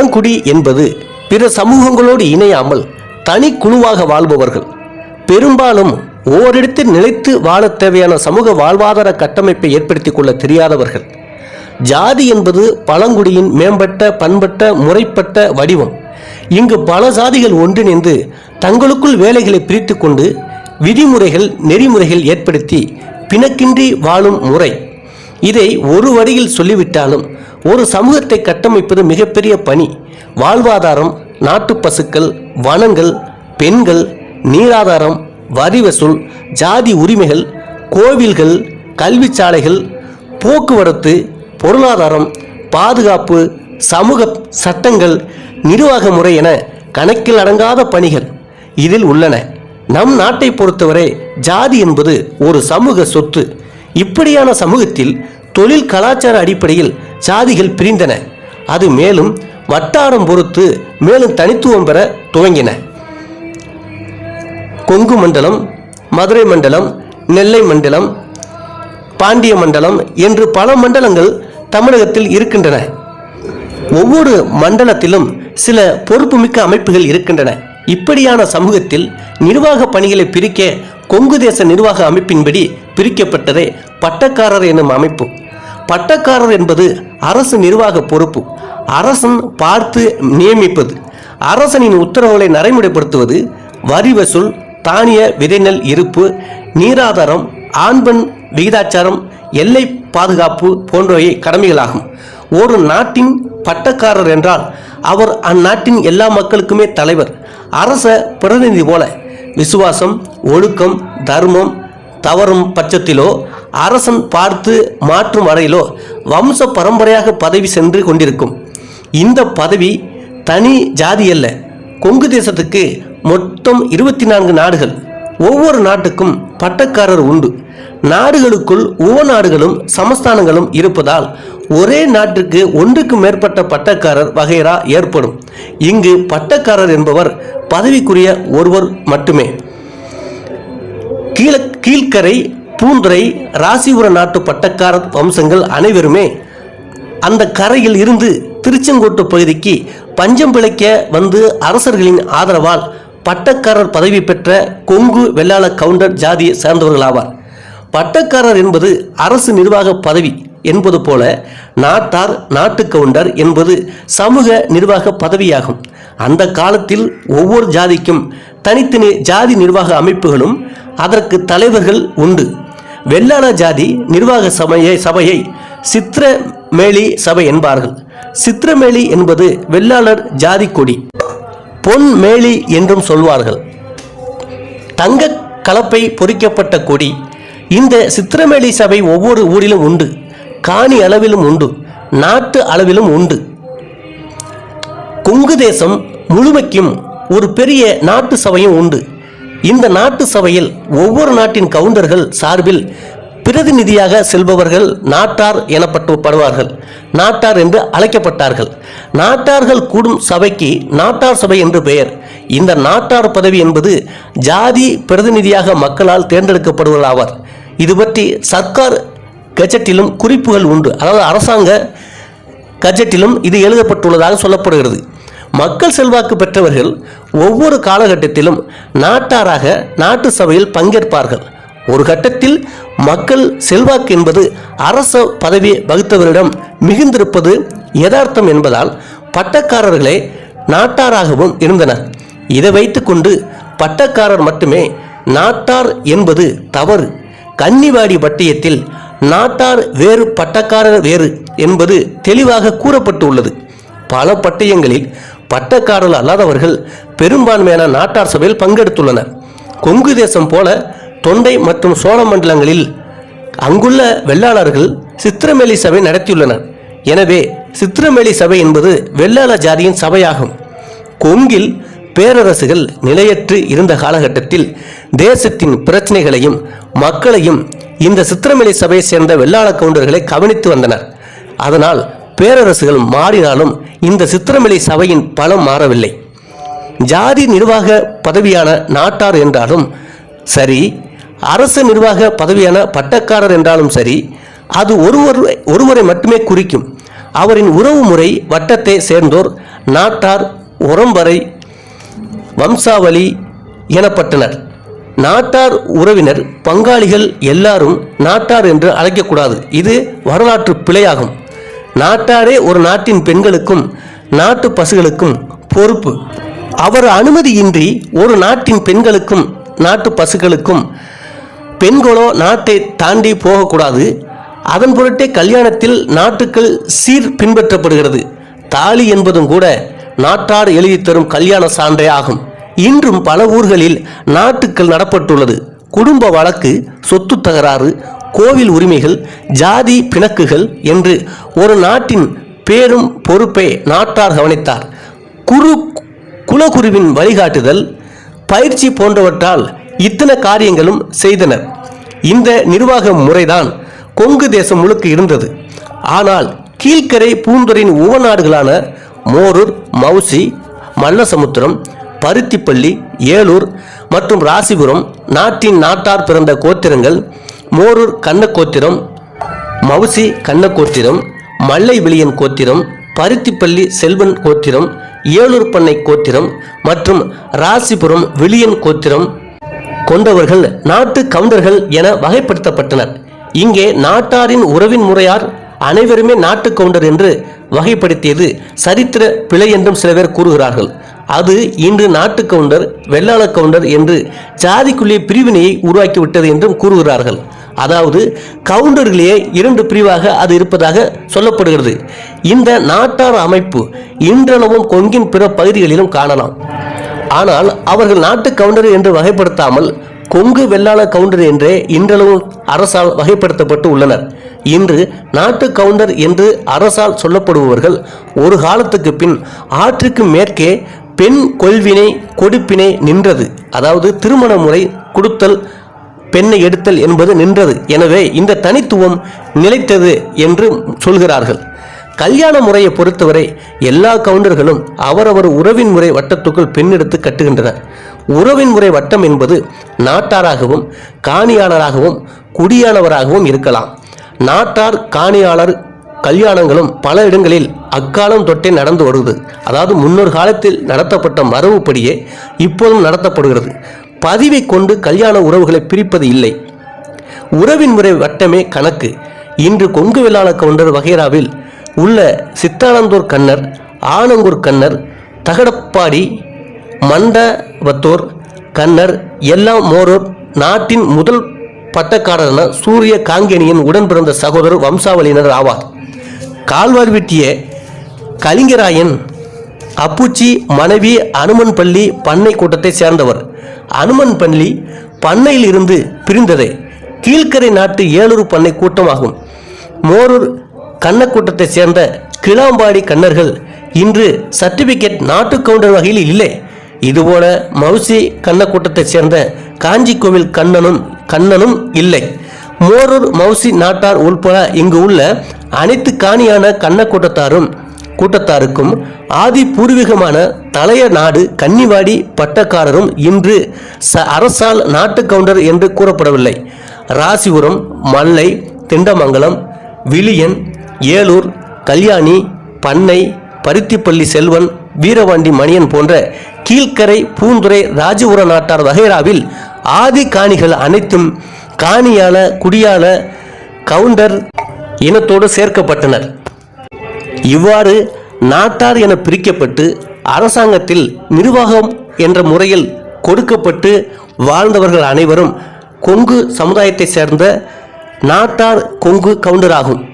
பழங்குடி என்பது பிற சமூகங்களோடு இணையாமல் தனி குழுவாக வாழ்பவர்கள். பெரும்பாலும் ஓரிடத்தில் நிலைத்து வாழத் தேவையான சமூக வாழ்வாதார கட்டமைப்பை ஏற்படுத்திக் கொள்ள தெரியாதவர்கள். ஜாதி என்பது பழங்குடியின் மேம்பட்ட பண்பட்ட முறைப்பட்ட வடிவம். இங்கு பல சாதிகள் ஒன்றிணைந்து தங்களுக்குள் வேலைகளை பிரித்து கொண்டு விதிமுறைகள் நெறிமுறைகள் ஏற்படுத்தி பிணக்கின்றி வாழும் முறை. இதை ஒரு வரியில் சொல்லிவிட்டாலும் ஒரு சமூகத்தை கட்டமைப்பது மிகப்பெரிய பணி. வாழ்வாதாரம் நாட்டு பசுக்கள் வனங்கள் பெண்கள் நீராதாரம் வரி வசூல் ஜாதி உரிமைகள் கோவில்கள் கல்வி சாலைகள் போக்குவரத்து பொருளாதாரம் பாதுகாப்பு சமூக சட்டங்கள் நிர்வாக முறை என கணக்கில் அடங்காத பணிகள் இதில் உள்ளன. நம் நாட்டை பொறுத்தவரை ஜாதி என்பது ஒரு சமூக சொத்து. இப்படியான சமூகத்தில் தொழில் கலாச்சார அடிப்படையில் சாதிகள் பிரிந்தன. அது மேலும் வட்டாரம் பொறுத்து மேலும் தனித்துவம் பெற துவங்கின. கொங்கு மண்டலம் மதுரை மண்டலம் நெல்லை மண்டலம் பாண்டிய மண்டலம் என்று பல மண்டலங்கள் தமிழகத்தில் இருக்கின்றன. ஒவ்வொரு மண்டலத்திலும் சில பொறுப்புமிக்க அமைப்புகள் இருக்கின்றன. இப்படியான சமூகத்தில் நிர்வாக பணிகளை பிரிக்க கொங்கு தேச நிர்வாக அமைப்பின்படி பிரிக்கப்பட்டதே பட்டக்காரர் எனும் அமைப்பு. பட்டக்காரர் என்பது அரசு நிர்வாக பொறுப்பு. அரசன் பார்த்து நியமிப்பது. அரசனின் உத்தரவுகளை நடைமுறைப்படுத்துவது வரி வசூல் தானிய விதைநெல் இருப்பு நீராதாரம் ஆண்பெண் விகிதாச்சாரம் எல்லை பாதுகாப்பு போன்றவை கடமைகளாகும். ஒரு நாட்டின் பட்டக்காரர் என்றால் அவர் அந்நாட்டின் எல்லா மக்களுக்குமே தலைவர். அரச பிரதிநிதி போல விசுவாசம் ஒழுக்கம் தர்மம் தவறும் பட்சத்திலோ அரசன் பார்த்து மாற்றும் வரையிலோ வம்ச பரம்பரையாக பதவி சென்று கொண்டிருக்கும். இந்த பதவி தனி ஜாதி அல்ல. கொங்கு தேசத்துக்கு மொத்தம் இருபத்தி நான்கு நாடுகள். ஒவ்வொரு நாட்டுக்கும் பட்டக்காரர் உண்டு. நாடுகளுக்குள் உவ நாடுகளும் சமஸ்தானங்களும் இருப்பதால் ஒரே நாட்டுக்கு ஒன்றுக்கு மேற்பட்ட பட்டக்காரர் வகைரா ஏற்படும். இங்கு பட்டக்காரர் என்பவர் பதவிக்குரிய ஒருவர் மட்டுமே. கீழ கீழ்க்கரை பூந்துரை ராசிபுர நாட்டு பட்டக்காரர் வம்சங்கள் அனைவருமே அந்த கரையில் இருந்து திருச்செங்கோட்டு பகுதிக்கு பஞ்சம் பிழைக்க வந்து அரசர்களின் ஆதரவால் பட்டக்காரர் பதவி பெற்ற கொங்கு வெள்ளாள கவுண்டர் ஜாதியை சேர்ந்தவர்களாவார். பட்டக்காரர் என்பது அரசு நிர்வாக பதவி என்பது போல நாட்டார் நாட்டு கவுண்டர் என்பது சமூக நிர்வாக பதவியாகும். அந்த காலத்தில் ஒவ்வொரு ஜாதிக்கும் தனித்தனி ஜாதி நிர்வாக அமைப்புகளும் அதற்கு தலைவர்கள் உண்டு. வெள்ளாள ஜாதி நிர்வாக சபையை சபையை சித்திரமேளி சபை என்பார்கள். சித்திரமேளி என்பது வெள்ளாளர் ஜாதி கொடி. பொன் மேலி என்றும் சொல்வார்கள். தங்க கலப்பை பொறிக்கப்பட்ட கொடி. இந்த சித்திரமேளி சபை ஒவ்வொரு ஊரிலும் உண்டு. காணி அளவிலும் உண்டு. நாட்டு அளவிலும் உண்டு. கொங்கு தேசம் முழுமைக்கும் ஒரு பெரிய நாட்டு சபையும் உண்டு. இந்த நாட்டு சபையில் ஒவ்வொரு நாட்டின் கவுண்டர்கள் சார்பில் பிரதிநிதியாக செல்பவர்கள் நாட்டார் எனப்பட்டு படுவார்கள் நாட்டார் என்று அழைக்கப்பட்டார்கள். நாட்டார்கள் கூடும் சபைக்கு நாட்டார் சபை என்று பெயர். இந்த நாட்டார் பதவி என்பது ஜாதி பிரதிநிதியாக மக்களால் தேர்ந்தெடுக்கப்படுவதாவார் இது பற்றி சர்க்கார் கஜெட்டிலும் குறிப்புகள் உண்டு. அதாவது அரசாங்க கஜெட்டிலும் இது எழுதப்பட்டுள்ளதாக சொல்லப்படுகிறது. மக்கள் செல்வாக்கு பெற்றவர்கள் ஒவ்வொரு காலகட்டத்திலும் நாட்டாராக நாட்டு சபையில் பங்கேற்பார்கள். ஒரு கட்டத்தில் மக்கள் செல்வாக்கு என்பது அரச பதவி வகித்தவரிடம் மிகுந்திருப்பது யதார்த்தம் என்பதால் பட்டக்காரர்களே நாட்டாராகவும் இருந்தனர். இதை வைத்துக்கொண்டு பட்டக்காரர் மட்டுமே நாட்டார் என்பது தவறு. கன்னிவாடி பட்டியத்தில் நாட்டார் வேறு பட்டக்காரர் வேறு என்பது தெளிவாக கூறப்பட்டு உள்ளது பல பட்டயங்களில் பட்டக்காரர்கள் அல்லாதவர்கள் பெரும்பான்மையான நாட்டார் சபையில் பங்கெடுத்துள்ளனர். கொங்கு தேசம் போல தொண்டை மற்றும் சோழ மண்டலங்களில் அங்குள்ள வெள்ளாளர்கள் சித்திரமேலி சபை நடத்தியுள்ளனர். எனவே சித்திரமேலி சபை என்பது வெள்ளாள ஜாதியின் சபையாகும். கொங்கில் பேரரசுகள் நிலையற்று இருந்த காலகட்டத்தில் தேசத்தின் பிரச்சனைகளையும் மக்களையும் இந்த சித்திரமேலி சபையை சேர்ந்த வெள்ளாள கவுண்டர்களை கவனித்து வந்தனர். அதனால் பேரரசுகள் மாறினாலும் இந்த சித்திரமலை சபையின் பலம் மாறவில்லை. ஜாதி நிர்வாக பதவியான நாட்டார் என்றாலும் சரி அரசு நிர்வாக பதவியான பட்டக்காரர் என்றாலும் சரி அது ஒருவர் ஒருவரை மட்டுமே குறிக்கும். அவரின் உறவு முறை வட்டத்தை சேர்ந்தோர் நாட்டார் உறம்பறை வம்சாவளி எனப்பட்டனர். நாட்டார் உறவினர் பங்காளிகள் எல்லாரும் நாட்டார் என்று அழைக்கக்கூடாது. இது வரலாற்று பிழையாகும். நாட்டாரே ஒரு நாட்டின் பெண்களுக்கும் நாட்டு பசுகளுக்கும் பொறுப்பு. அவர் அனுமதியின்றி ஒரு நாட்டின் பெண்களுக்கும் நாட்டு பசுகளுக்கும் பெண்களோ நாட்டை தாண்டி போகக்கூடாது. அதன் பொருட்டே கல்யாணத்தில் நாட்டுக்கள் சீர் பின்பற்றப்படுகிறது. தாலி என்பதும் கூட நாட்டார் எழுதி தரும் கல்யாண சான்றே ஆகும். இன்றும் பல ஊர்களில் நாட்டுக்கள் நடப்பட்டுள்ளது. குடும்ப வழக்கு சொத்து தகராறு கோவில் உரிமைகள் ஜாதி பிணக்குகள் என்று ஒரு நாட்டின் பேரும் பொறுப்பை நாட்டார் கவனித்தார். குரு குலகுருவின் வழிகாட்டுதல் பயிற்சி போன்றவற்றால் இத்தனை காரியங்களும் செய்தனர். இந்த நிர்வாக முறைதான் கொங்கு தேசம் முழுக்க இருந்தது. ஆனால் கீழ்க்கரை உவ உவநாடுகளான மோரூர் மவுசி மல்லசமுத்திரம் பருத்திப்பள்ளி ஏலூர் மற்றும் ராசிபுரம் நாட்டின் நாட்டார் பிறந்த கோத்திரங்கள் மோரூர் கண்ணக்கோத்திரம் மவுசி கண்ணக்கோத்திரம் மல்லை விளியன் கோத்திரம் பருத்திப்பள்ளி செல்வன் கோத்திரம் ஏலூர் பண்ணை கோத்திரம் மற்றும் ராசிபுரம் விளியன் கோத்திரம் கொண்டவர்கள் நாட்டு கவுண்டர்கள் என வகைப்படுத்தப்பட்டனர். இங்கே நாட்டாரின் உறவின் முறையார் அனைவருமே நாட்டு கவுண்டர் என்று வகைப்படுத்தியது சரித்திர பிழை என்றும் சில பேர் கூறுகிறார்கள். அது இன்று நாட்டு கவுண்டர் வெள்ளாள கவுண்டர் என்று ஜாதிக்குள்ளே பிரிவினையை உருவாக்கிவிட்டது என்றும் கூறுகிறார்கள். அதாவது கவுண்டர்களே இரண்டு பிரிவாக அது இருப்பதாக சொல்லப்படுகிறது. இந்த நாட்டார் அமைப்பு இன்றளவும் கொங்கின் பிற பகுதிகளிலும் காணலாம். ஆனால் அவர்கள் நாட்டு கவுண்டர் என்று வகைப்படுத்தாமல் கொங்கு வெள்ளாள கவுண்டர் என்றே இன்றளவும் அரசால் வகைப்படுத்தப்பட்டு உள்ளனர். இன்று நாட்டு கவுண்டர் என்று அரசால் சொல்லப்படுபவர்கள் ஒரு காலத்துக்கு பின் ஆற்றுக்கு மேற்கே பெண் கொள்வினை கொடுப்பினை நின்றது. அதாவது திருமண முறை கொடுத்தல் பெண்ணை எடுத்தல் என்பது நின்றது. எனவே இந்த தனித்துவம் நிலைத்தது என்று சொல்கிறார்கள். கல்யாண முறையை பொறுத்தவரை எல்லா கவுண்டர்களும் அவரவர் உறவின் முறை வட்டத்துக்குள் பெண் எடுத்து கட்டுகின்றனர். உறவின் முறை வட்டம் என்பது நாட்டாராகவும் காணியாளராகவும் குடியானவராகவும் இருக்கலாம். நாட்டார் காணியாளர் கல்யாணங்களும் பல இடங்களில் அக்காலம் தொட்டே நடந்து வருது. அதாவது முன்னொரு காலத்தில் நடத்தப்பட்ட மரபுப்படியே இப்போதும் நடத்தப்படுகிறது. பதிவை கொண்டு கல்யாண உறவுகளை பிரிப்பது இல்லை. உறவின் முறை வட்டமே கணக்கு. இன்று கொங்கு வெள்ளாள கவுண்டர் வகைராவில் உள்ள சித்தானந்தூர் கண்ணர் ஆனங்கூர் கண்ணர் தகடப்பாடி மண்டபத்தோர் கண்ணர் எல்லாம் மோரோர் நாட்டின் முதல் பட்டக்காரரான சூரிய காங்கேணியின் உடன் பிறந்த சகோதரர் வம்சாவளியினர் ஆவார். கால்வார் வெட்டிய கலிங்கராயன் அப்புச்சி மனைவி அனுமன் பள்ளி பண்ணை கூட்டத்தை சேர்ந்தவர். அனுமன் பள்ளி பண்ணையில் இருந்து பிரிந்தது. கீழ்கரை நாட்டு ஏலூர் பண்ணை கூட்டமாகும். மோரூர் கண்ணக்கூட்டத்தை சேர்ந்த கிளாம்பாடி கண்ணர்கள் இன்று சர்டிபிகேட் நாட்டு கவுண்டர் வகையில் இல்லை. இதுபோல மவுசி கண்ணக்கூட்டத்தை சேர்ந்த காஞ்சி கோவில் கண்ணனும் கண்ணனும் இல்லை. மோரூர் மவுசி நாட்டார் உள்பட இங்கு உள்ள அனைத்து காணியான கண்ணக்கூட்டத்தாரும் கூட்டத்தாருக்கும் ஆதி பூர்வீகமான தலைய நாடு கன்னிவாடி பட்டக்காரரும் இன்று ச அரசால் நாட்டு கவுண்டர் என்று கூறப்படவில்லை. ராசிபுரம் மல்லை திண்டமங்கலம் விளியன் ஏலூர் கல்யாணி பண்ணை பருத்திப்பள்ளி செல்வன் வீரவாண்டி மணியன் போன்ற கீழ்கரை பூந்துரை ராஜபுர நாட்டார் வகைராவில் ஆதி காணிகள் அனைத்தும் காணியால குடியால கவுண்டர் இனத்தோடு சேர்க்கப்பட்டனர். இவ்வாறு நாட்டார் என பிரிக்கப்பட்டு அரசாங்கத்தில் நிர்வாகம் என்ற முறையில் கொடுக்கப்பட்டு வாழ்ந்தவர்கள் அனைவரும் கொங்கு சமுதாயத்தை சேர்ந்த நாட்டார் கொங்கு கவுண்டராகும்.